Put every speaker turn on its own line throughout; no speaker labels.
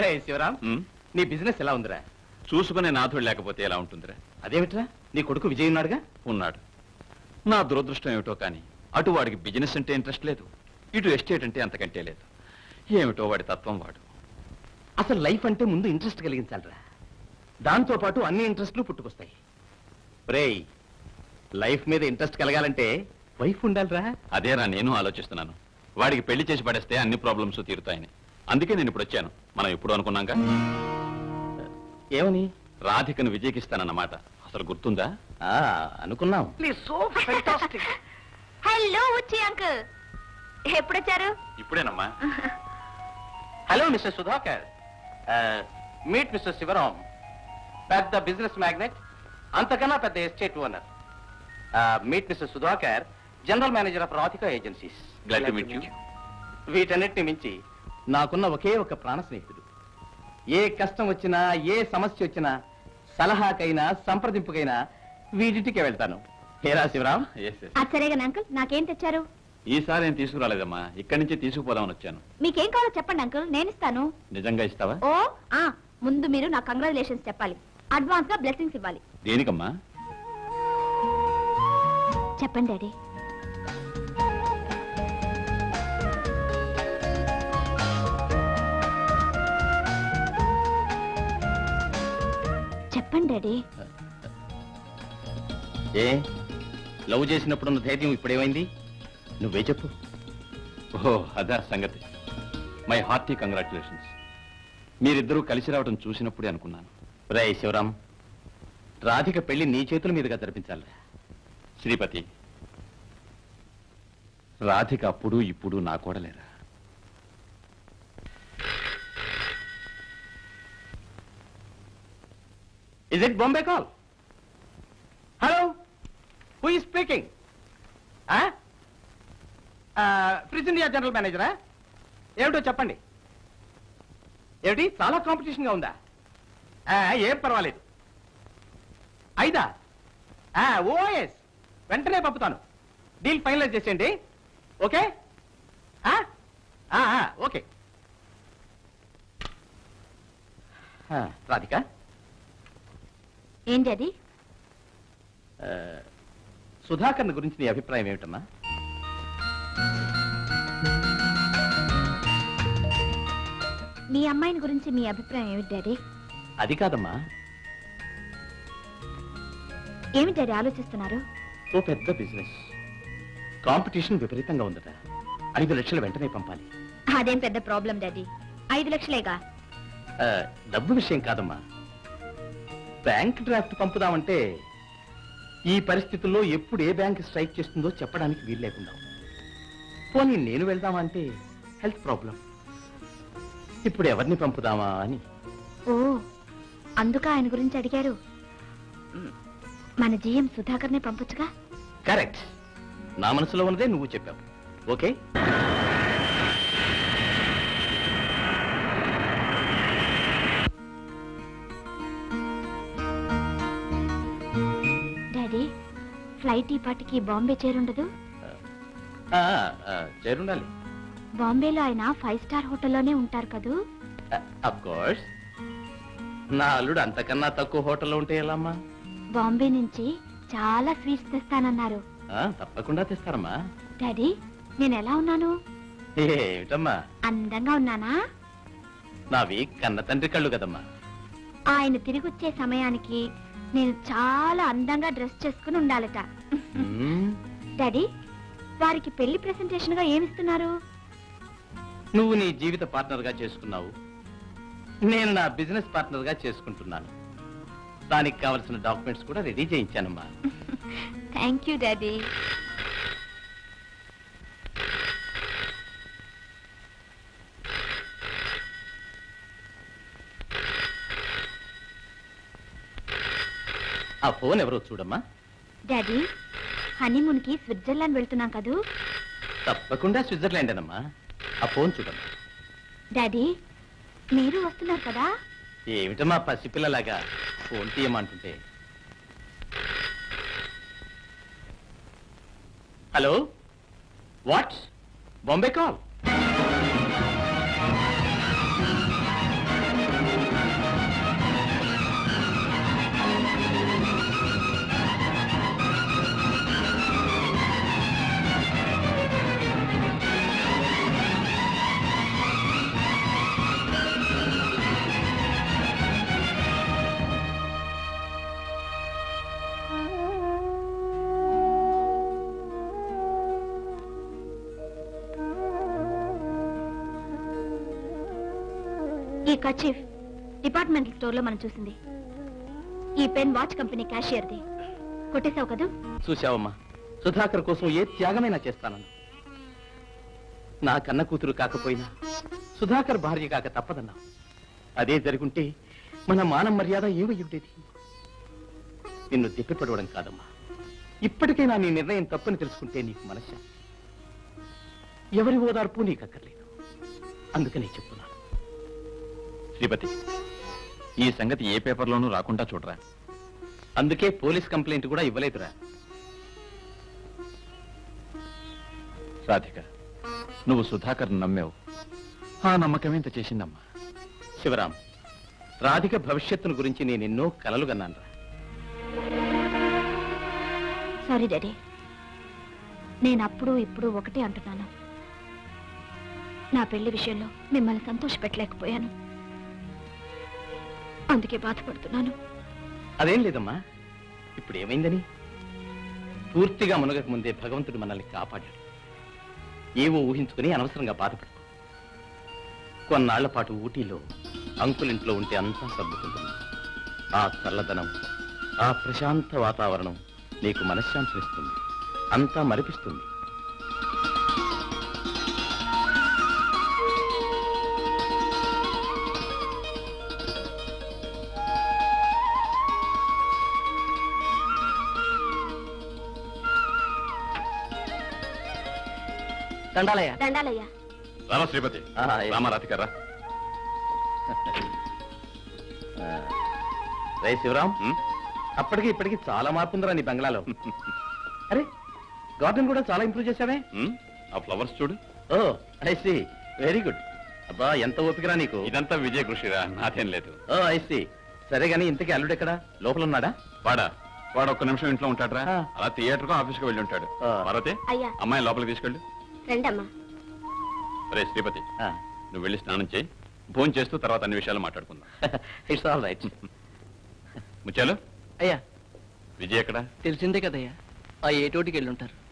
రే శివరాం
ఉమ్,
నీ బిజినెస్ ఎలా ఉందిరా?
చూసుకునే నాథుడు లేకపోతే ఎలా ఉంటుందిరా?
అదేమిట్రా? నీ కొడుకు విజయ్ ఉన్నాడుగా?
ఉన్నాడు. నా దురదృష్టం ఏమిటో కానీ అటు వాడికి బిజినెస్ అంటే ఇంట్రెస్ట్ లేదు ఇటు ఎస్టేట్ అంటే అంతకంటే లేదు. ఏమిటో వాడి తత్వం వాడు.
అసలు లైఫ్ అంటే ముందు ఇంట్రెస్ట్ కలిగించాలిరా. దాంతో పాటు అన్ని ఇంట్రెస్ట్లు పుట్టుకొస్తాయి. రేయ్ లైఫ్ మీద ఇంట్రెస్ట్ కలగాలంటే వైఫ్ ఉండాలిరా.
అదేరా నేను ఆలోచిస్తున్నాను. వాడికి పెళ్ళి చేసి పడేస్తే అన్ని ప్రాబ్లమ్స్ తీరుతాయని. అందుకే నేను ఇప్పుడు వచ్చాను. మనం ఎప్పుడు అనుకున్నాక
ఏమని?
రాధికను విజయకిస్తానన్నమాట అసలు గుర్తుందా?
ఆ, అనుకున్నాం.
హలో వచ్చి అంకుల్. ఎప్పుడొచ్చారు?
ఇప్పుడేనమ్మా.
Hello mister Sudhakar. Meet mister Sivaram పెద్ద బిజినెస్ మ్యాగ్నెట్ అంతకన్నా పెద్ద estate owner. Meet mister Sudhakar general manager of Radhika agencies. వీటన్నిటిని మించి నాకున్న ఒకే ఒక ప్రాణ స్నేహితుడు. ఏ కష్టం వచ్చినా ఏ సమస్య వచ్చినా సలహాకైనా సంప్రదింపుకైనా వీడింటికే వెళ్తాను. హేరా శివరాం?
అది సరేగా అంకుల్ నాకేం తెచ్చారు?
ఈసారి ఏం తీసుకురాలేదమ్మా. ఇక్కడి నుంచి తీసుకుపోదామని వచ్చాను.
మీకేం కావాలో చెప్పండి అంకుల్ నేను ఇస్తాను.
నిజంగా ఇస్తావా?
ఓ ఆ ముందు మీరు నా కంగ్రాచులేషన్స్ చెప్పాలి. అడ్వాన్స్గా బ్లెస్సింగ్స్ ఇవ్వాలి.
దేనికమ్మా?
చెప్పండి డాడీ. చెప్పండి డాడీ.
ఏ లవ్ చేసినప్పుడున్న ధైర్యం ఇప్పుడేమైంది? నువ్వే చెప్పు.
ఓహో అదా సంగతి. మై హార్టీ కంగ్రాచులేషన్స్ మీరిద్దరూ కలిసి రావడం చూసినప్పుడే అనుకున్నాను.
రే శివరాం రాధిక పెళ్ళి నీ చేతుల మీదుగా జరిపించాలి
శ్రీపతి. రాధిక అప్పుడు ఇప్పుడు నా కూడలేరా?
Is it Bombay call hello who ఈ స్పీకింగ్ ఫ్రిజ్ ఇండియా జనరల్ మేనేజరా ఏమిటో చెప్పండి. ఏమిటి? చాలా కాంపిటీషన్గా ఉందా? ఏం పర్వాలేదు. ఐదా? Oh yes. వెంటనే పంపుతాను. డీల్ ఫైనలైజ్ చేసేయండి. ఓకే? ఆ? ఆ, ఓకే. రాధిక?
ఏం డాడీ
ఆ, సుధాకర్ని గురించి నీ అభిప్రాయం ఏమిటమ్మా?
మీ అమ్మాయిని గురించి మీ అభిప్రాయం ఏమిటి డాడీ?
అది కాదమ్మా.
ఏమి డాడీ ఆలోచిస్తున్నారు?
ఓ పెద్ద బిజినెస్. కాంపిటీషన్ విపరీతంగా ఉందట. ఐదు లక్షలు వెంటనే పంపాలి.
అదేం పెద్ద ప్రాబ్లం డాడీ. ఐదు లక్షలేగా?
డబ్బు విషయం కాదమ్మా. బ్యాంక్ డ్రాఫ్ట్ పంపుదామంటే ఈ పరిస్థితుల్లో ఎప్పుడు ఏ బ్యాంక్ స్ట్రైక్ చేస్తుందో చెప్పడానికి వీలు లేకుండా. పోనీ నేను వెళ్దామా అంటే హెల్త్ ప్రాబ్లం. ఇప్పుడు ఎవరిని పంపుదామా అని.
ఓ అందుక ఆయన గురించి అడిగారు. మన జీఎం సుధాకర్నే పంపొచ్చుగా?
కరెక్ట్. నా మనసులో ఉన్నదే నువ్వు చెప్పావు. ఓకే?
ఈ పాటికి బాంబే చేరుండదు
ఆ, ఆ, చేరుండాలి
బాంబేలో ఆయన ఫైవ్ స్టార్ హోటల్లోనే ఉంటారు కదూ?
అఫ్ కోర్స్ నా అల్లుడు అంతకన్నా తక్కువ హోటల్లో ఉంటే ఎలా అమ్మా
బాంబే నుంచి చాలా స్వీట్స్ తెస్తానన్నారు.
ఆ, తప్పకుండా తెస్తారమ్మా.
డాడీ నేను ఎలా ఉన్నాను?
ఏమిటమ్మా?
అందంగా ఉన్నానా?
నావి కన్న తండ్రి కళ్ళు కదమ్మా.
ఆయన తిరిగి వచ్చే సమయానికి నేను చాలా అందంగా డ్రెస్ చేసుకుని ఉండాలట. డాడీ వారికి పెళ్ళి ప్రెసెంటేషన్గా ఏమిస్తున్నారు?
నువ్వు నీ జీవిత పార్ట్నర్గా చేసుకున్నావు. నేను నా బిజినెస్ పార్ట్నర్గా చేసుకుంటున్నాను. దానికి కావలసిన డాక్యుమెంట్స్ కూడా రెడీ చేయించానమ్మా.
Thank you daddy.
ఆ ఫోన్ ఎవరో చూడమ్మా.
డాడీ హనీమూన్కి స్విట్జర్లాండ్ వెళ్తున్నాం కదూ?
తప్పకుండా స్విట్జర్లాండ్ అనమ్మా ఆ ఫోన్ చూడమ్మా
డాడీ మీరు వస్తున్నారు కదా?
ఏమిటమ్మా పసిపిల్లలాగా phone తీయమంటుంటే? Hello? What Bombay call?
Kerchief departmental స్టోర్లో మనం చూసింది. ఈ పెన్ వాచ్ కంపెనీ క్యాషియర్ది. కొట్టేశావు కదా?
చూశావమ్మా. సుధాకర్ కోసం ఏ త్యాగమైనా చేస్తానన్నా నా కన్న కూతురు కాకపోయినా సుధాకర్ భార్య కాక తప్పదన్నా. అదే జరుగుంటే మన మానం మర్యాద ఏమై ఉండేది నిన్ను తిప్పిపడవడం కాదమ్మా. ఇప్పటికైనా నీ నిర్ణయం తప్పని తెలుసుకుంటే నీకు మనశ్శాంతి. ఎవరి ఓదార్పు నీకు అక్కర్లేదు అందుకనే చెప్తున్నాను.
శ్రీపతి ఈ సంగతి ఏ పేపర్లోనూ రాకుండా చూడరా.
అందుకే పోలీస్ కంప్లైంట్ కూడా ఇవ్వలేదురా.
రాధిక నువ్వు సుధాకర్ నమ్మావు. ఆ నమ్మకం ఇంత చేసిందమ్మా?
శివరాం రాధిక భవిష్యత్తును గురించి నేను ఎన్నో కలలు కన్నాను
సారీ డాడీ నేను అప్పుడు ఇప్పుడు ఒకటే అంటున్నాను. నా పెళ్ళి విషయంలో మిమ్మల్ని సంతోషపెట్టలేకపోయాను. అందుకే బాధపడుతున్నాను.
అదేం లేదమ్మా ఇప్పుడు ఏమైందని పూర్తిగా మునగక ముందే భగవంతుడు మనల్ని కాపాడాడు. ఏవో ఊహించుకుని అనవసరంగా బాధపడుకో. కొన్నాళ్ళ పాటు ఊటీలో అంకులింట్లో ఉంటే అంతా సర్దుకుంటుంది. ఆ చల్లదనం ఆ ప్రశాంత వాతావరణం నీకు మనశ్శాంతినిస్తుంది. అంతా మరిపిస్తుంది. దండాలయ్య.
దండాలయ్యా.
రామా శ్రీపతి. రామా రా.
రే శివరాం అప్పటికి ఇప్పటికి చాలా మార్పు ఉందిరా నీ బంగ్లాలో. అరే గార్డెన్ కూడా చాలా ఇంప్రూవ్ చేసావే
ఆ ఫ్లవర్స్ చూడు.
Oh I see very good. అబ్బా ఎంత ఓపికరా నీకు?
ఇదంతా విజయ కృషిరా నాదేం లేదు.
Oh I see. సరే గాని ఇంతకీ అల్లుడు ఎక్కడా? లోపల ఉన్నాడా?
వాడా? వాడు ఒక్క నిమిషం ఇంట్లో ఉంటాడరా.
ఆ.
అలా థియేటర్కు ఆఫీస్కు వెళ్ళి ఉంటాడు. అమ్మాయి లోపలికి తీసుకెళ్ళు.
రండమ్మా.
రే శ్రీపతి
ఆ.
నువ్వు వెళ్ళి స్నానం చేయి. భోజనం చేస్తూ తర్వాత అన్ని విషయాలు మాట్లాడుకుందాం.
ఇట్స్ ఆల్ రైట్
ముత్యాలు?
అయ్యా.
విజయ్ ఎక్కడ?
తెలిసిందే కదయ్యా. ఆ ఏటోటికి వెళ్ళుంటారు.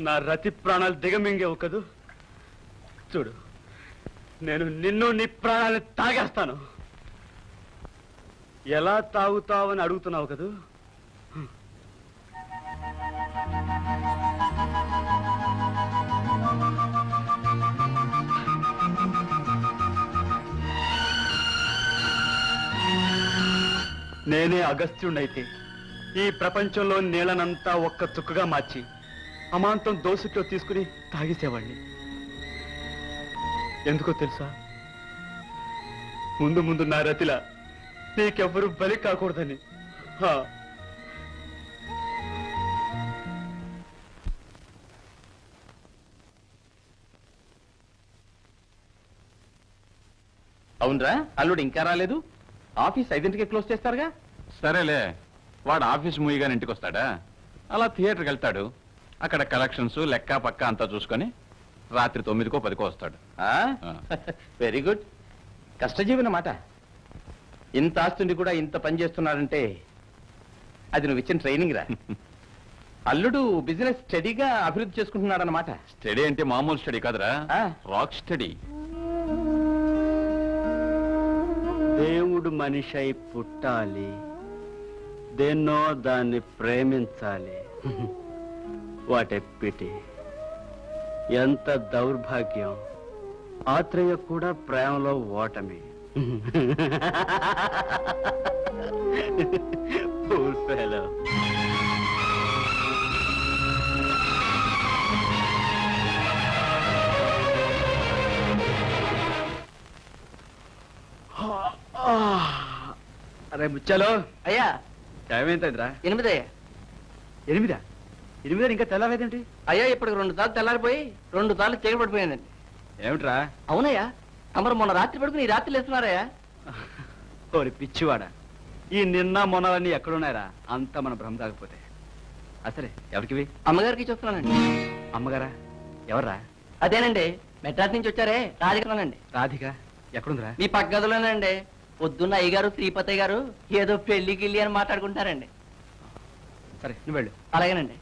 నా రతి ప్రాణాలు దిగమింగేవు కదూ. చూడు నేను నిన్ను నీ ప్రాణాలు తాగేస్తాను. ఎలా తాగుతావని అడుగుతున్నావు కదూ? నేనే అగస్త్యుడైతే ఈ ప్రపంచంలో నీళ్ళనంతా ఒక్క చుక్కగా మార్చి అమాంతం దోసుట్లో తీసుకుని తాగేసేవాడిని. ఎందుకో తెలుసా? ముందు ముందు నా రతిలా నీకెవ్వరూ బలి కాకూడదని. హా.
అవునరా అల్లుడు ఇంకా రాలేదు? ఆఫీస్ ఐదింటికి క్లోజ్ చేస్తారుగా?
సరేలే వాడు ఆఫీస్ మూయిగానే ఇంటికి వస్తాడా అలా థియేటర్కి వెళ్తాడు. అక్కడ కలెక్షన్స్ లెక్క పక్క అంతా చూసుకొని రాత్రి తొమ్మిదికో పదికో వస్తాడు. ఆ.
వెరీ గుడ్ కష్టజీవన మాట. ఇంత ఆస్తుండి కూడా ఇంత పని చేస్తున్నాడంటే అది నువ్వు ఇచ్చిన ట్రైనింగ్ రా. అల్లుడు బిజినెస్ స్టడీగా అభివృద్ధి చేసుకుంటున్నాడన్నమాట.
స్టడీ అంటే మామూలు స్టడీ కాదురా.
ఆ.
రాక్ స్టడీ
దేవుడు మనిషి అయి పుట్టాలి. దేన్నో దాన్ని ప్రేమించాలి. వాటే పిటి ఎంత దౌర్భాగ్యం. ఆత్రేయ కూడా ప్రేమలో ఓటమి. అరే ముచ్చాలో.
అయ్యా.
టైం ఏంటందిరా?
ఎనిమిదయ్యా.
ఎనిమిదా? ఎనిమిదా ఇంకా తెల్లవేదేంటి
అయ్యా ఇప్పుడు రెండు సార్లు తెల్లారిపోయి రెండు సార్లు చీకటి పడిపోయిందండి.
ఏమిట్రా?
అవునయ్యా తమరు మొన్న రాత్రి పడుకుని ఈ రాత్రి లేస్తున్నారయ్యా.
ఓరి పిచ్చివాడా ఈ నిన్న మొన్నలన్నీ ఎక్కడున్నాయరా? అంతా మన భ్రమ కాకపోతే అసలే ఎవరికివి?
అమ్మగారికి చూస్తున్నానండి
అమ్మగారా? ఎవర్రా?
అదేనండి మెడ్రాస్ నుంచి వచ్చారే రాజకీయానండి
రాధిక ఎక్కడుందిరా?
మీ పక్క గదిలోనండి పొద్దున్న అయ్యగారు శ్రీపతయ్య గారు ఏదో పెళ్ళి గిల్లి అని మాట్లాడుకుంటారండి
సరే నువ్వు వెళ్ళు.
అలాగేనండి.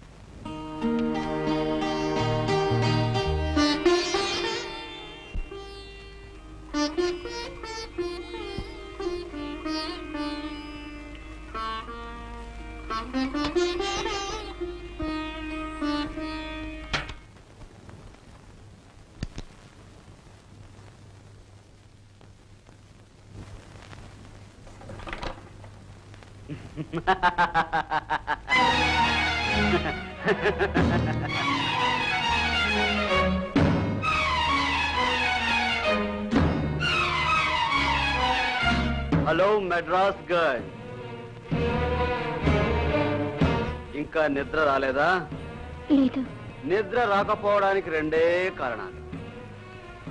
Hello Madras girl. ఇంకా నిద్ర రాలేదా?
లేదు.
నిద్ర రాకపోవడానికి రెండే కారణాలు.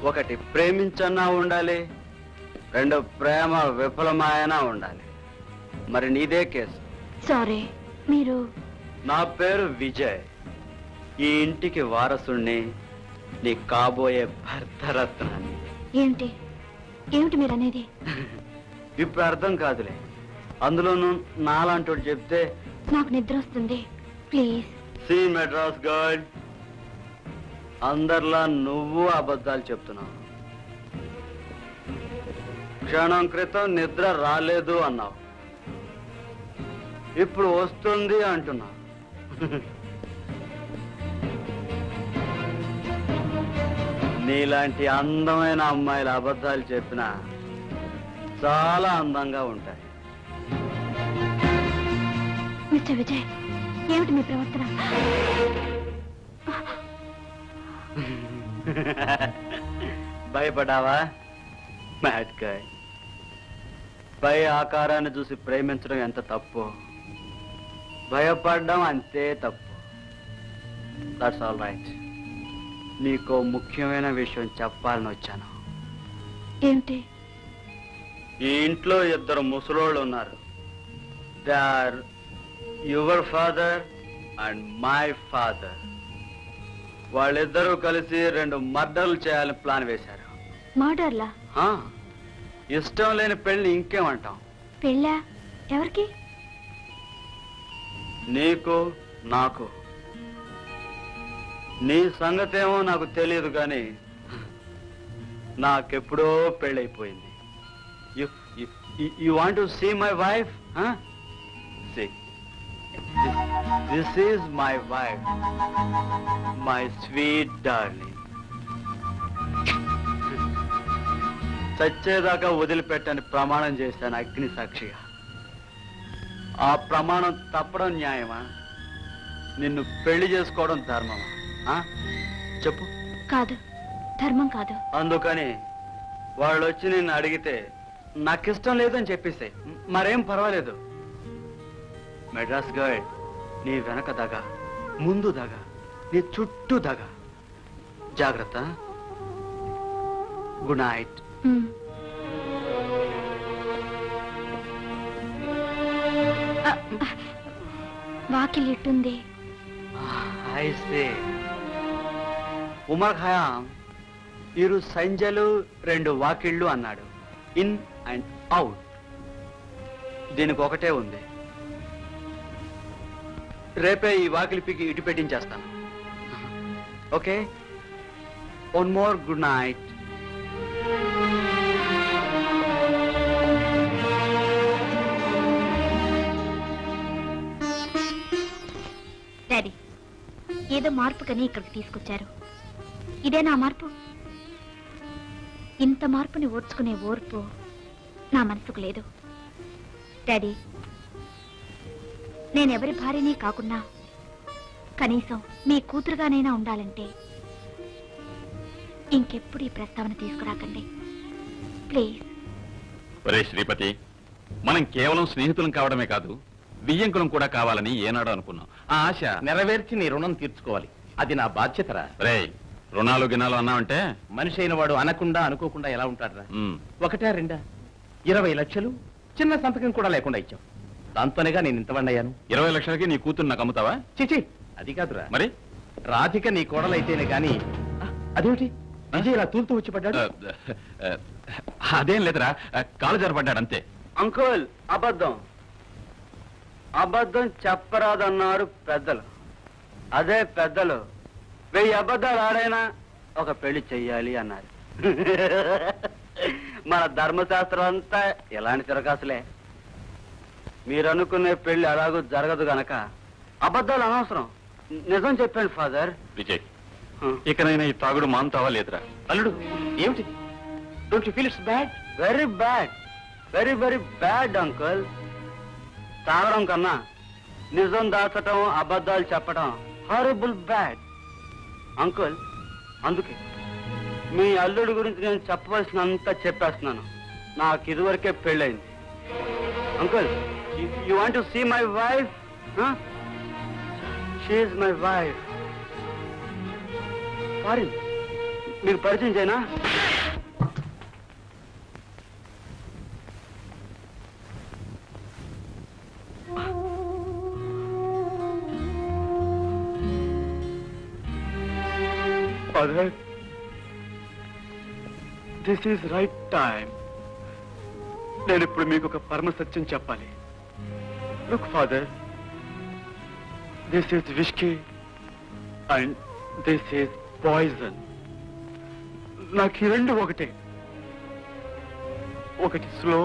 ఒకటి ప్రేమించన్నా ఉండాలి. రెండు ప్రేమ విఫలమాయనా ఉండాలి. మరి నీదే కేసు.
సారీ మీరు
నా పేరు విజయ్. ఈ ఇంటికి వారసుణ్ణి నీ కాబోయే భర్తరత్నాన్ని.
ఏమిటి ఏమిటి మీరు అనేది
ఇప్పుడు అర్థం కాదులే. అందులోనూ నాలాంటి చెప్తే
నాకు నిద్ర వస్తుంది. ప్లీజ్
సి మెడ్రాస్ గర్ల్ అందరిలా నువ్వు అబద్ధాలు చెప్తున్నావు. క్షణం క్రితం నిద్ర రాలేదు అన్నావు. ఇప్పుడు వస్తుంది అంటున్నావు నీలాంటి అందమైన అమ్మాయిల అబద్ధాలు చెప్పినా చాలా అందంగా ఉంటాయి.
మిస్టర్ విజయ్ ఏమిటి మీ ప్రవర్తన?
భయపడ్డావా? మ్యాడ్ గాయ్ పై ఆకారాన్ని చూసి ప్రేమించడం ఎంత తప్పు. భయపడడం అంతే తప్పు. దట్స్ ఆల్ రైట్ నీకో ముఖ్యమైన విషయం చెప్పాలని వచ్చాను.
ఏమిటి?
ఈ ఇంట్లో ఇద్దరు ముసలోళ్ళు ఉన్నారు. They are your father and my father వాళ్ళిద్దరూ కలిసి రెండు మర్డర్లు చేయాలని ప్లాన్ వేశారు.
మర్డర్లా?
ఇష్టం లేని పెళ్ళి ఇంకేమంటాం?
పెళ్ళా? ఎవరికి?
నీకు నాకు. నీ సంగతేమో నాకు తెలియదు కానీ నాకెప్పుడో పెళ్ళైపోయింది. You want to see my wife this is my wife my sweet darling చచ్చేదాకా వదిలిపెట్టని ప్రమాణం చేశాను అగ్ని సాక్షిగా ఆ ప్రమాణం తప్పడం న్యాయమా? నిన్ను పెళ్ళి చేసుకోవడం ధర్మమా? ఆ? చెప్పు.
కాదు. ధర్మం కాదు.
అందుకని వాళ్ళు వచ్చి నిన్ను అడిగితే నాకిష్టం లేదని చెప్పేసే. మరేం పర్వాలేదు. మెడ్రాస్ గర్ల్ నీ వెనక దగ ముందు దగ నీ చుట్టూ దగ. జాగ్రత్త. Good night.
వాకిలి ఇట్టుంది
ఉమర్ ఖయాం ఇరు సంజలు రెండు వాకిళ్ళు అన్నాడు. In and out. దీనికి ఒకటే ఉంది. రేపే ఈ వాకిలి పికి ఇటు పెట్టించేస్తాను. Okay? One more good night.
ఏదో మార్పుకని ఇక్కడికి తీసుకొచ్చారు. ఇదే నా మార్పు. ఇంత మార్పుని ఓర్చుకునే ఓర్పు నా మనసుకు లేదు. డాడీ నేనెవరి భార్యని కాకున్నా కనీసం మీ కూతురుగానైనా ఉండాలంటే ఇంకెప్పుడు ఈ ప్రస్తావన తీసుకురాకండి. ప్లీజ్.
ఒరే శ్రీపతి మనం కేవలం స్నేహితులం కావడమే కాదు బియ్యంకులం కూడా కావాలని ఏనాడో అనుకున్నాం. ఆ ఆశ
నెరవేర్చి నీ రుణం తీర్చుకోవాలి. అది నా బాధ్యతరా?
రే రుణాలు గినాలు అన్నావంటే?
మనిషి అయిన వాడు అనకుండా అనుకోకుండా ఎలా ఉంటాడురా?
ఉమ్,
ఒకటా రెండా? ఇరవై లక్షలు చిన్న సంతకం కూడా లేకుండా ఇచ్చాం. దాంతోనేగా నేను ఇంతవండయ్యాను
ఇరవై లక్షలకి నీ కూతురు నాకు అమ్ముతావా?
చిచి అది కాదురా.
మరి?
రాధిక నీ కోడలైతేనే గాని ఆ, అదేమిటి? విజయ్ ఇలా తూలుతూ వచ్చి పడ్డాడు?
ఆ, ఆ, అదేం లేదురా కాలు జరపడ్డాడు అంతే.
అంకుల్ అబద్ధం. అబద్ధం చెప్పరాదన్నారు పెద్దలు. అదే పెద్దలు వెయ్యి అబద్ధాలు ఆడైనా ఒక పెళ్ళి చెయ్యాలి అన్నారు. మన ధర్మశాస్త్రం అంతా ఎలాంటి తిరగాసులే. మీరు అనుకునే పెళ్ళి అలాగూ జరగదు గనక అబద్ధాలు అనవసరం. నిజం చెప్పండి ఫాదర్.
విజయ్ ఇకనైనా ఈ తాగుడు మానుతావా లేదురా
అల్లుడు ఏమిటి? Don't you feel it's bad
very bad very very bad uncle తాగడం కన్నా నిజం దాచటం అబద్ధాలు చెప్పడం హారబుల్ బ్యాడ్ అంకుల్ అందుకే మీ అల్లుడి గురించి నేను చెప్పవలసినంత చెప్పేస్తున్నాను. నాకు ఇదివరకే పెళ్ళైంది uncle you want to see my wife she's my wife sorry మీకు పరిచయం చేయనా? Father, this is right time నేను ఇప్పుడు మీకు ఒక పరమ సత్యం చెప్పాలి. Look father this is whisky and this is poison నాకు ఈ రెండు ఒకటే. ఒకటి స్లో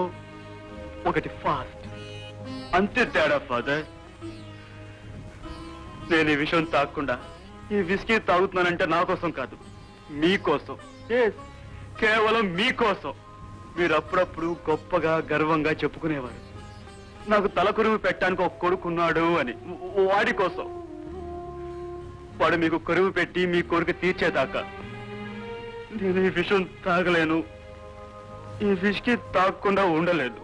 ఒకటి ఫాస్ట్ అంతే తేడా ఫాదర్ నేను ఈ విషయం తాకుండా ఈ విస్కీ తాగుతున్నానంటే నా కోసం కాదు మీకోసం Yes, కేవలం మీకోసం మీరు అప్పుడప్పుడు గొప్పగా గర్వంగా చెప్పుకునేవారు. నాకు తలకురువు పెట్టడానికి ఒక కొడుకున్నాడు అని. వాడి కోసం. వాడు మీకు కొరువు పెట్టి మీ కోరిక తీర్చేదాకా. నేను ఈ విషయం తాగలేను. ఈ విషకి తాగకుండా ఉండలేదు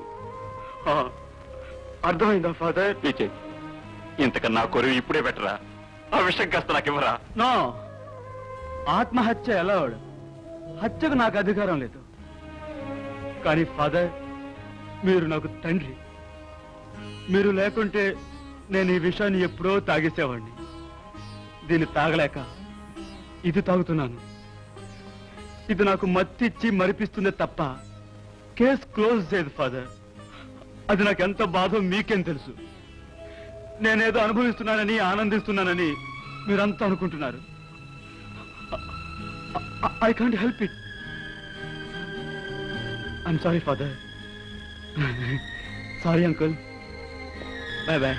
ఆ, అర్థమైందా ఫాదర్?
విజయ్ ఇంతకన్నా కొరువు ఇప్పుడే పెట్టరా ఆ విషయం కాస్త నాకు ఇవ్వరా
నో. ఆత్మహత్య అలౌడ్. హత్యకు నాకు అధికారం లేదు. కానీ ఫాదర్ మీరు నాకు తండ్రి. మీరు లేకుంటే నేను ఈ విషయాన్ని ఎప్పుడో తాగేసేవాడిని దీన్ని తాగలేక ఇది తాగుతున్నాను. ఇది నాకు మత్తిచ్చి మరిపిస్తుందే తప్ప కేసు క్లోజ్ చేయదు ఫాదర్. అది నాకు ఎంత బాధో మీకేం తెలుసు? నేనేదో అనుభవిస్తున్నానని ఆనందిస్తున్నానని మీరంతా అనుకుంటున్నారు. I can't help it I'm sorry father sorry uncle bye bye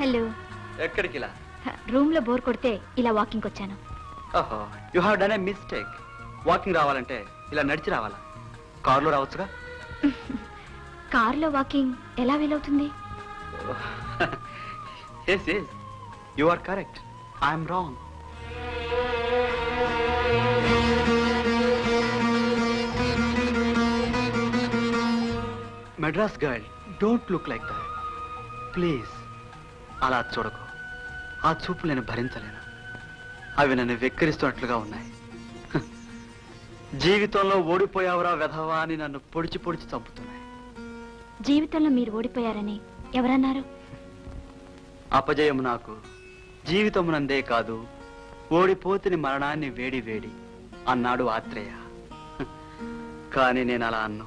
hello. ఎక్కడికి ఇలా
రూమ్లో బోర్ కొడితే ఇలా వాకింగ్ వచ్చాను.
ఓహో you have done a mistake. Walking రావాలంటే ఇలా నడిచి రావాలా? కారులో రావచ్చుగా?
కారులో వాకింగ్ ఎలా వీలవుతుంది?
Yes yes you are correct I'm wrong Madras girl don't look like that please అలా చూడకు. ఆ చూపు నేను భరించలేను. అవి నన్ను వెక్కిరిస్తున్నట్లుగా ఉన్నాయి. జీవితంలో ఓడిపోయావురా వెధవా అని నన్ను పొడిచి పొడిచి చంపుతున్నాయి.
జీవితంలో మీరు ఓడిపోయారని ఎవరన్నారు?
అపజయం నాకు జీవితమునందే కాదు ఓడిపోతుని మరణాన్ని వేడి వేడి అన్నాడు ఆత్రేయ. కానీ నేను అలా అన్నా.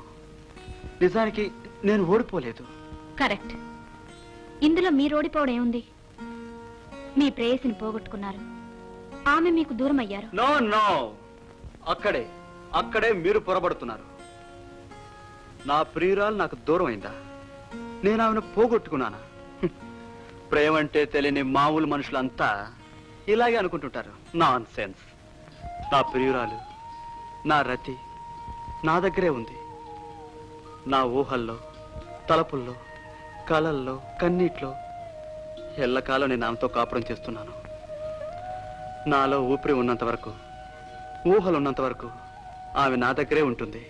నిజానికి నేను ఓడిపోలేదు.
కరెక్ట్. ఇందులో మీరు ఓడిపోవడం ఏముంది? మీ ప్రేయసిని పోగొట్టుకున్నారు. ఆమె మీకు దూరం అయ్యారు
నో నో. అక్కడే అక్కడే మీరు పొరబడుతున్నారు. నా ప్రియురాలు నాకు దూరం అయిందా నేను ఆమెను పోగొట్టుకున్నానా? ప్రేమంటే తెలియని మామూలు మనుషులంతా ఇలాగే అనుకుంటుంటారు. నాన్ సెన్స్ నా ప్రియురాలు నా రతి నా దగ్గరే ఉంది. నా ఊహల్లో తలపుల్లో కళల్లో కన్నీట్లో ఎల్లకాలం నేను ఆమెతో కాపురం చేస్తున్నాను. నాలో ఊపిరి ఉన్నంత వరకు ఊహలు ఉన్నంత వరకు ఆమె నా దగ్గరే ఉంటుంది.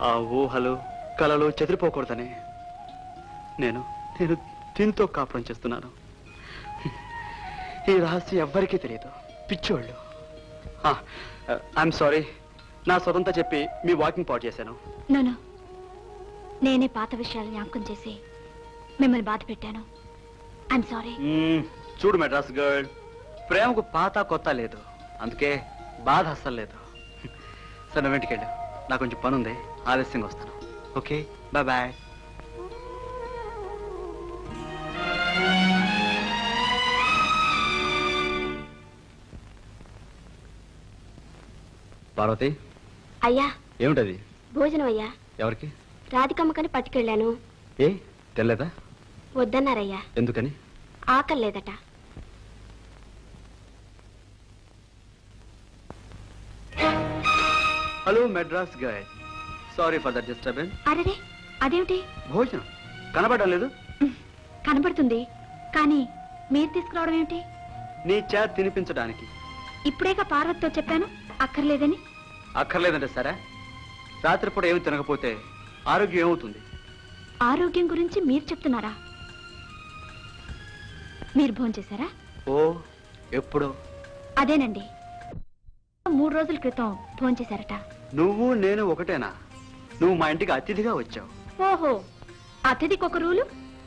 ఆ ఊహలు కళలు చెదిరిపోకూడదని నేను నేను దీంతో కాపురం చేస్తున్నాను. ఈ రహస్యం ఎవ్వరికీ తెలియదు. పిచ్చోళ్ళు. ఐఎమ్ సారీ నా స్వతంత్ర చెప్పి మీ వాకింగ్ పాటు చేశాను.
నోను పాత విషయాలు జ్ఞాపకం చేసి మిమ్మల్ని బాధ పెట్టాను. ఐఎమ్ సారీ
చూడు మెడ్రాస్ గర్ల్ ప్రేమకు పాత కొత్త లేదు. అందుకే బాధ అస్సలు లేదు. సరే నువ్వు ఇంటికి వెళ్ళు. నాకు కొంచెం పని ఉంది ఆలస్యంగా వస్తాను. ఓకే? Bye bye Parvathi?
అయ్యా.
ఏమిటది?
భోజనం అయ్యా.
ఎవరికి?
రాధికమ్మకని పట్టుకెళ్ళాను.
ఏ తెల్లదా?
వద్దన్నారయ్యా.
ఎందుకని?
ఆకలి లేదట.
Hello Madras guy. Sorry for that disturbance.
అరేరే అదేమిటి?
భోజనం. కనబడడం లేదు.
కనబడుతుంది. కానీ మీరు తీసుకురావడం ఏమిటి?
నీ చేత తినిపించడానికి.
ఇప్పుడేగా పార్వతితో చెప్పాను అక్కర్లేదని.
అక్కర్లేదంటే సరే. రాత్రిపూట ఏమి తినకపోతే ఆరోగ్యం ఏమవుతుంది?
ఆరోగ్యం గురించి మీరు చెప్తున్నారా? మీరు భోంచేశారా
ఓ ఎప్పుడు?
అదేనండి. మూడు రోజుల క్రితం భోంచేశారట
నువ్వు నేను ఒకటేనా? నువ్వు మా ఇంటికి అతిథిగా వచ్చావు.
ఓహో అతిథికి ఒక రూలు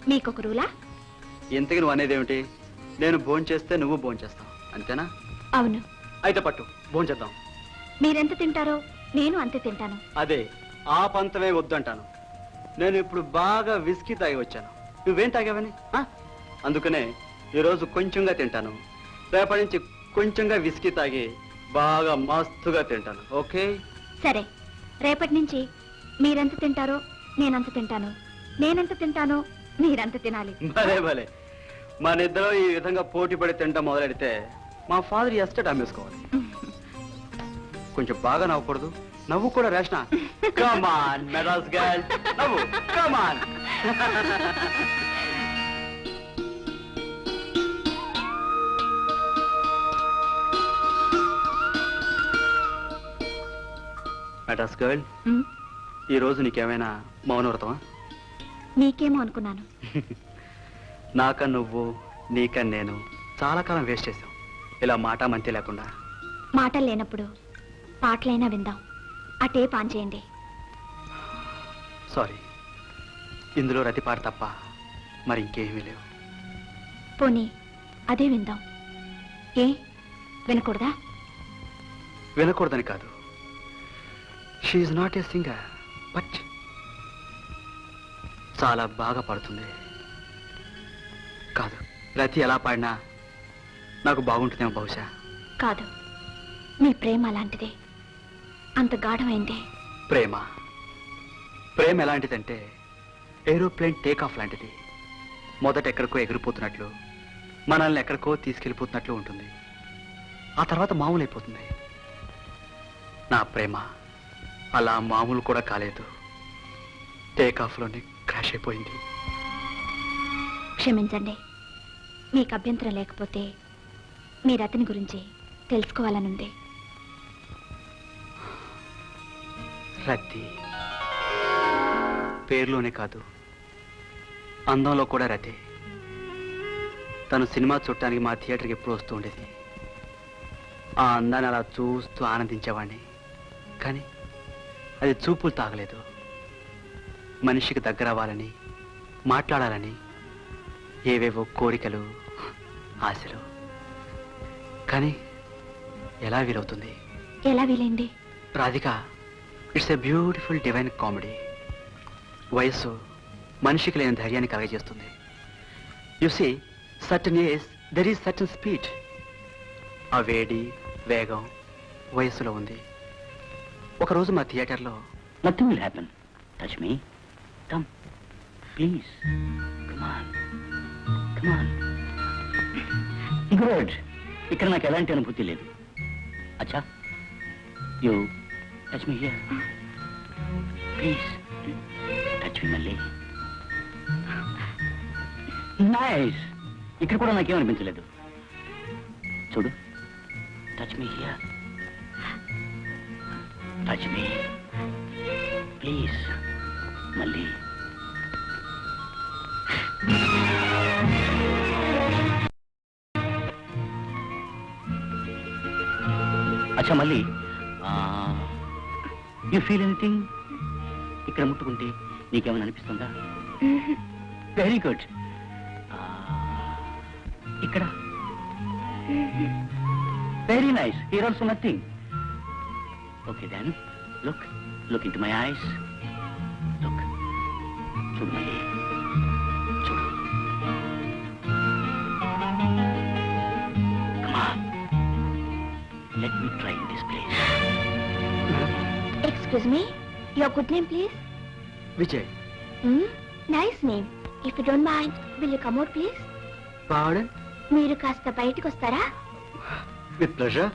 మీకొక రూలా?
ఇంతకి నువ్వు అనేది ఏమిటి నేను భోంచేస్తే నువ్వు భోంచేస్తావు అంతేనా?
అవును.
అయితే పట్టు భోంచేద్దాం
మీరెంత తింటారో నేను అంతే తింటాను.
అదే ఆ పంతమే వద్దంటాను. నేను ఇప్పుడు బాగా విస్కీ తాగి వచ్చాను. నువ్వేం తాగావని? అందుకనే ఈరోజు కొంచెంగా తింటాను. రేపటి నుంచి కొంచెంగా విస్కీ తాగి బాగా మస్తుగా తింటాను. ఓకే?
సరే. రేపటి నుంచి మీరెంత తింటారో నేనంత తింటాను. నేనెంత తింటానో మీరంత తినాలి.
భలే భలే. మన ఇద్దరు ఈ విధంగా పోటీ పడి తింటాం మొదలెడితే మా ఫాదర్ ఎస్టేట్ అమ్మేసుకోవాలి. కొంచెం బాగా నవ్వకూడదు. నవ్వు కూడా రేషనా కమాన్ మెడాల్స్ గర్ల్ నవ్వు. కమాన్ మెడాస్ గర్ల్ ఈ రోజు నీకేమైనా మౌనవ్రతమా?
మీకేమో అనుకున్నాను.
నాక నువ్వు నీక నేను చాలా కాలం వేస్ట్ చేసాం ఇలా మాట మంతి లేకుండా.
మాటలు లేనప్పుడు పాటలైనా విందాం. ఆ టేప్ ఆన్ చేయండి.
సారీ ఇందులో రతిపాట తప్ప మరి ఇంకేమీ లేవు.
పోనీ అదే విందాం. ఏ? వినకూడదా?
వినకూడదని కాదు. She's not a singer but చాలా బాగా పాడుతుంది. కాదు రతి ఎలా పాడినా నాకు బాగుంటుందేమో బహుశా.
కాదు మీ ప్రేమ అలాంటిదే. అంత గాఢమైందే.
ప్రేమ. ప్రేమ ఎలాంటిదంటే ఏరోప్లేన్ టేక్ ఆఫ్ లాంటిది. మొదట ఎక్కడికో ఎగిరిపోతున్నట్లు మనల్ని ఎక్కడికో తీసుకెళ్ళిపోతున్నట్లు ఉంటుంది. ఆ తర్వాత మామూలు అయిపోతుంది నా ప్రేమ అలా మామూలు కూడా కాలేదు. టేక్ ఆఫ్లోనే క్రాష్ అయిపోయింది.
క్షమించండి. మీకు అభ్యంతరం లేకపోతే మీరు అతని గురించి తెలుసుకోవాలనుంది.
రతి. పేరులోనే కాదు అందంలో కూడా రతే. తను సినిమా చూడటానికి మా థియేటర్కి ఎప్పుడు వస్తూ ఉండేది. ఆ అందాన్ని అలా చూస్తూ ఆనందించేవాడిని. కానీ అది చూపులు తాగలేదు. మనిషికి దగ్గర అవ్వాలని మాట్లాడాలని ఏవేవో కోరికలు ఆశలు. కానీ ఎలా వీలవుతుంది?
ఎలా వీలైంది?
Radhika it's a beautiful divine comedy వయస్సు మనిషికి లేని ధైర్యాన్ని కలగజేస్తుంది. You see certain age there is certain speed ఆ వేడి వేగం వయస్సులో ఉంది. ఒకరోజు మా థియేటర్లో
nothing will happen touch me come please come on come on good ఇక్కడ నాకు ఎలాంటి అనుభూతి లేదు. అచ్చా. You Touch me here. Please. Touch me, మళ్ళీ. నైస్ ఇక్కడ కూడా నాకేం అనిపించలేదు. చూడు. Touch me here touch me please మళ్ళీ. అచ్చా మళ్ళీ. యూ ఫీల్ ఎనీథింగ్ ఇక్కడ ముట్టుకుంటే నీకేమైనా అనిపిస్తుందా? వెరీ గుడ్ ఇక్కడ. Very nice here also nothing okay then look look in to my eyes look చూడు
excuse me your good name please
Vijay
nice name if you don't mind will you come out please
పాడన్
మీరు కాస్త బయటకు వస్తారా?
With pleasure